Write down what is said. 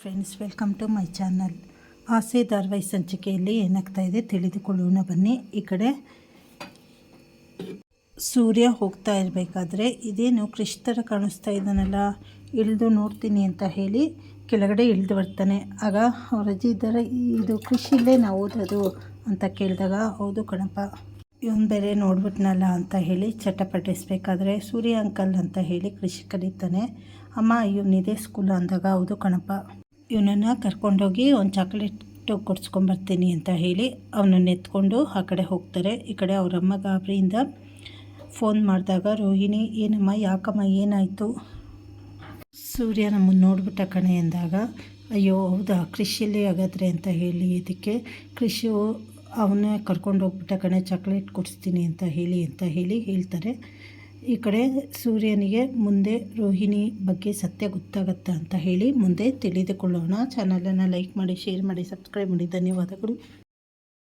Friends welcome to my channel ಆಸೆ, ಧಾರವಾಹಿ ಸಂಚಿಕೆಯಲ್ಲಿ ಏನಾಗ್ತಾ ಇದೆ ತಿಳಿದುಕೊಳ್ಳೋಣ ಬನ್ನಿ. ಈ ಕಡೆ ಸೂರ್ಯ ಹೋಗ್ತಾ ಇರಬೇಕಾದ್ರೆ ಇದೇನು ಕೃಷ್ಣರ ಕಾಣಿಸ್ತಾ ಇದ್ದಾನಲ್ಲ ಇಳಿದು ನೋಡ್ತೀನಿ ಅಂತ ಹೇಳಿ ಕೆಳಗಡೆ ಇಳಿದು ಬರ್ತಾನೆ. ಆಗ ಅವ್ರ ಅಜ್ಜಿ ಇದ್ದಾರೆ, ಇದು ಕೃಷಿಲೇ ನಾವು ಓದೋದು? ಅಂತ ಕೇಳಿದಾಗ, ಹೌದು ಕಣಪ್ಪ, ಇವನು ಬೇರೆ ನೋಡ್ಬಿಟ್ನಲ್ಲ ಅಂತ ಹೇಳಿ ಚಟಪಟಿಸ್ಬೇಕಾದ್ರೆ ಸೂರ್ಯ ಅಂಕಲ್ ಅಂತ ಹೇಳಿ ಕೃಷಿ ಕಲಿತಾನೆ. ಅಮ್ಮ ಇವನಿದೆ ಸ್ಕೂಲ್ ಅಂದಾಗ. ಹೌದು ಕಣಪ್ಪ. ಇವನನ್ನು ಕರ್ಕೊಂಡೋಗಿ ಒಂದು ಚಾಕ್ಲೇಟು ಕೊಡ್ಸ್ಕೊಂಬರ್ತೀನಿ ಅಂತ ಹೇಳಿ ಅವನನ್ನು ಎತ್ಕೊಂಡು ಆ ಕಡೆ ಹೋಗ್ತಾರೆ. ಈ ಕಡೆ ಅವರಮ್ಮ ಗಾಬರಿಯಿಂದ ಫೋನ್ ಮಾಡಿದಾಗ, ರೋಹಿಣಿ, ಏನಮ್ಮ, ಯಾಕಮ್ಮ, ಏನಾಯಿತು? ಸೂರ್ಯ ನಮ್ಮನ್ನು ನೋಡ್ಬಿಟ್ಟ ಕಣೆ ಅಂದಾಗ, ಅಯ್ಯೋ, ಹೌದಾ, ಕೃಷಿಯಲ್ಲಿ ಹಾಗಾದ್ರೆ? ಅಂತ ಹೇಳಿ ಇದಕ್ಕೆ ಕೃಷಿ ಅವನ್ನೇ ಕರ್ಕೊಂಡು ಹೋಗ್ಬಿಟ್ಟ ಕಣೆ ಚಾಕ್ಲೇಟ್ ಕೊಡಿಸ್ತೀನಿ ಅಂತ ಹೇಳಿ ಅಂತ ಹೇಳಿ ಹೇಳ್ತಾರೆ. ಈ ಕಡೆ ಸೂರ್ಯನಿಗೆ ಮುಂದೆ ರೋಹಿಣಿ ಬಗ್ಗೆ ಸತ್ಯ ಗೊತ್ತಾಗತ್ತಾ ಅಂತ ಹೇಳಿ ಮುಂದೆ ತಿಳಿದುಕೊಳ್ಳೋಣ. ಚಾನಲನ್ನು ಲೈಕ್ ಮಾಡಿ ಶೇರ್ ಮಾಡಿ ಸಬ್ಸ್ಕ್ರೈಬ್ ಮಾಡಿ. ಧನ್ಯವಾದಗಳು.